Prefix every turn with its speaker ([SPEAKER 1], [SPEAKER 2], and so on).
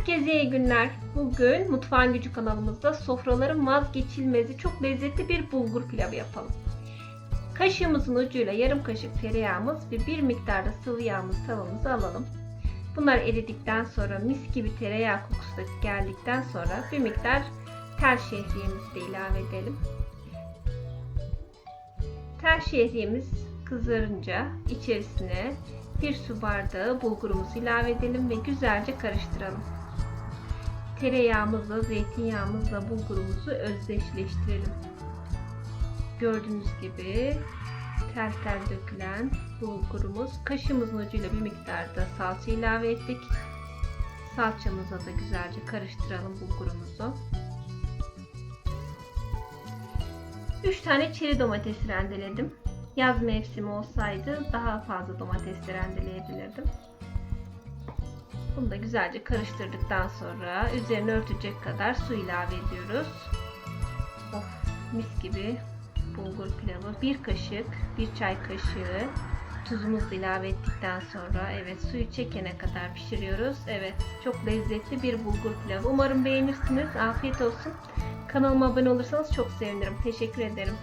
[SPEAKER 1] Herkese iyi günler. Bugün Mutfağın Gücü kanalımızda sofraların vazgeçilmezi çok lezzetli bir bulgur pilavı yapalım. Kaşığımızın ucuyla yarım kaşık tereyağımız ve bir miktarda sıvı yağımız tavamıza alalım. Bunlar eridikten sonra mis gibi tereyağı kokusu da geldikten sonra bir miktar tel şehriyemizi de ilave edelim. Tel şehriyemiz kızarınca içerisine bir su bardağı bulgurumuzu ilave edelim ve güzelce karıştıralım. Tereyağımızla, zeytinyağımızla bulgurumuzu özdeşleştirelim. Gördüğünüz gibi tel tel dökülen bulgurumuz. Kaşığımızın ucuyla bir miktarda salça ilave ettik. Salçamıza da güzelce karıştıralım bulgurumuzu. 3 tane çeri domates rendeledim. Yaz mevsimi olsaydı daha fazla domates de rendeleyebilirdim. Bunu da güzelce karıştırdıktan sonra üzerine örtecek kadar su ilave ediyoruz. Of mis gibi bulgur pilavı. Bir kaşık, bir çay kaşığı tuzumuzu ilave ettikten sonra evet suyu çekene kadar pişiriyoruz. Evet çok lezzetli bir bulgur pilavı. Umarım beğenirsiniz. Afiyet olsun. Kanalıma abone olursanız çok sevinirim. Teşekkür ederim.